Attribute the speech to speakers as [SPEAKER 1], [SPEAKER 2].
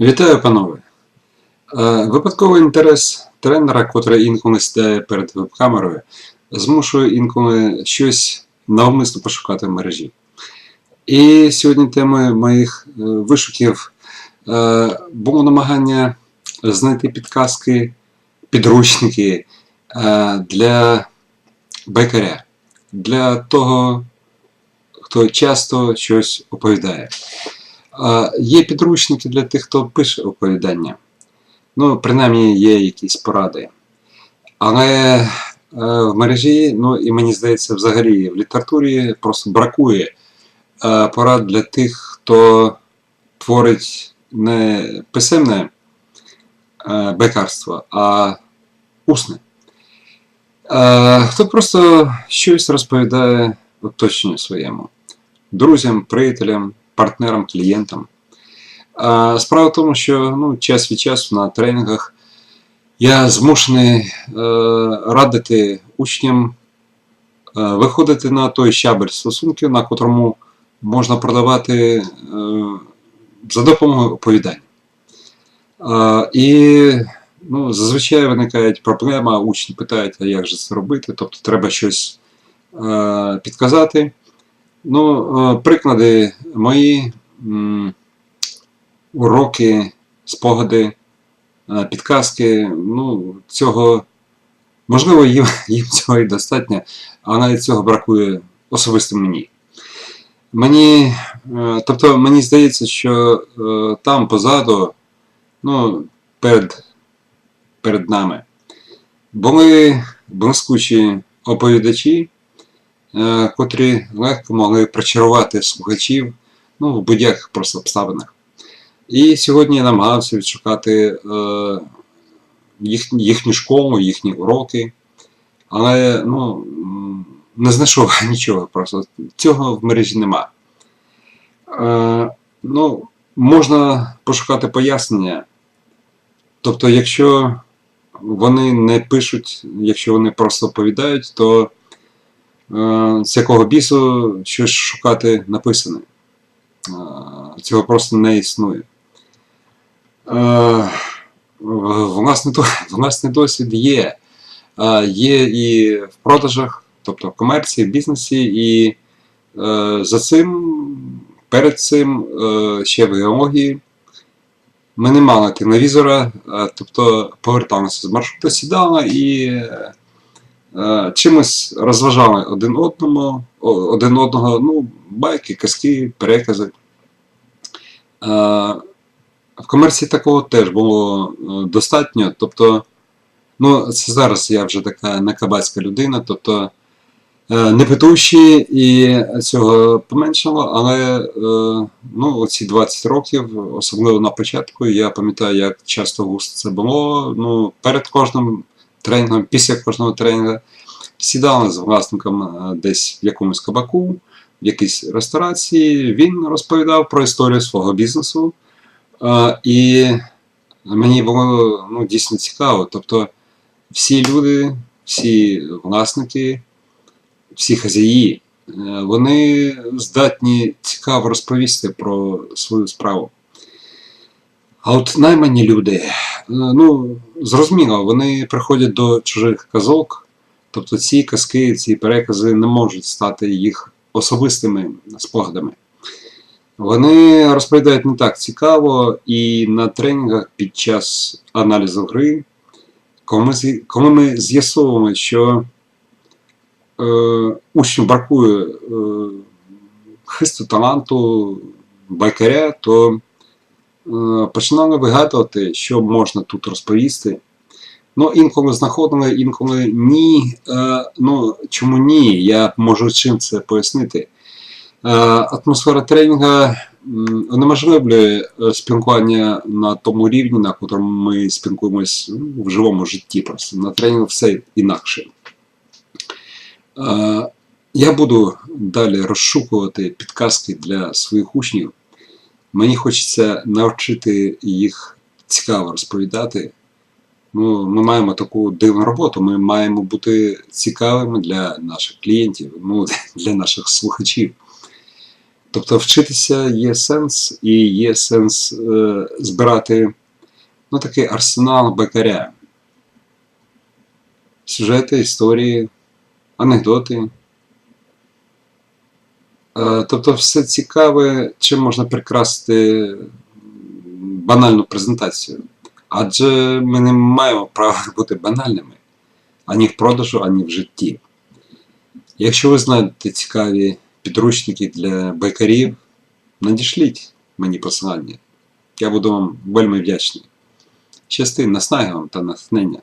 [SPEAKER 1] Вітаю, панове! Е, Випадковий інтерес тренера, котрий інколи стає перед веб-камерою, змушує інколи щось навмисно пошукати в мережі. І сьогодні темою моїх е, вишуків е, було намагання знайти підказки, підручники для бекаря, для того, хто часто щось оповідає. Є підручники для тих, хто пише оповідання. Ну, принаймні є якісь поради. Але е, в мережі, ну і мені здається, взагалі в літературі просто бракує е, порад для тих, хто творить не писемне е, бекарство, а усне. Хто просто щось розповідає оточенню своєму, друзям, приятелям, партнерам, клієнтам. Справа в тому, що ну, час від часу на тренінгах я змушений е, радити учням е, виходити на той щабель стосунків, на котрому можна продавати е, за допомогою оповідань. І ну, зазвичай виникає проблема, учні питають, а як же це робити, тобто треба щось підказати. Ну, е, приклади мої. уроки, спогади, е, підказки. Ну, цього, можливо, їм, їм цього і достатньо, а навіть цього бракує особисто мені. Мені, е, тобто, мені здається, що там позаду, ну, перед, перед нами, були блискучі оповідачі, котрі легко могли причарувати слухачів ну, в будь-яких просто обставинах. І сьогодні я намагався відшукати е, їх, їхню школу, їхні уроки, але ну, не знайшов нічого просто. Цього в мережі нема. Е, ну, можна пошукати пояснення. Тобто, якщо вони не пишуть, якщо вони просто оповідають, то е, з якого бісу щось шукати написане. Е, Цього просто не існує. Е, Власний, власний досвід є. Е, Є і в продажах, тобто в комерції, в бізнесі, і е, за цим, перед цим, е, ще в геології. Ми не мали телевізора, е, тобто поверталися з маршруту, сідали і е, е, чимось розважали один одному, один одного, ну, байки, казки, перекази. Е, в комерції такого теж було е, достатньо. Тобто, ну, це зараз я вже така накабацька людина, тобто е, не питущі і цього поменшало, але е, ну, оці 20 років, особливо на початку, я пам'ятаю, як часто густо це було. Ну, перед кожним тренінгом, після кожного тренінгу сідали з власником е, десь в якомусь кабаку, в якійсь ресторації. Він розповідав про історію свого бізнесу. Е, І мені було ну, дійсно цікаво. Тобто всі люди, всі власники, всі хазяї, е, вони здатні цікаво розповісти про свою справу. А от наймані люди, е, ну, зрозуміло, вони приходять до чужих казок, тобто ці казки, ці перекази не можуть стати їх особистими спогадами. Вони розповідають не так цікаво, і на тренінгах під час аналізу гри, коли ми, з'ясовуємо, що е, учню бракує е, хисту таланту, байкаря, то починали вигадувати, що можна тут розповісти. Ну, інколи знаходили, інколи ні. Е, ну, чому ні? Я можу чим це пояснити. Е, Атмосфера тренінгу унеможливлює е, спілкування на тому рівні, на якому ми спілкуємось ну, в живому житті. Просто на тренінгу все інакше. Е, Я буду далі розшукувати підказки для своїх учнів. Мені хочеться навчити їх цікаво розповідати. Ну, ми маємо таку дивну роботу. Ми маємо бути цікавими для наших клієнтів, ну, для наших слухачів. Тобто вчитися є сенс, і є сенс е, збирати ну, такий арсенал бекаря. Сюжети, історії, анекдоти. Е, тобто все цікаве, чим можна прикрасити банальну презентацію. Адже ми не маємо права бути банальними ані в продажу, ані в житті. Якщо ви знаєте цікаві підручники для байкарів, надішліть мені посилання. Я буду вам вельми вдячний. Щасти, наснаги вам та натхнення.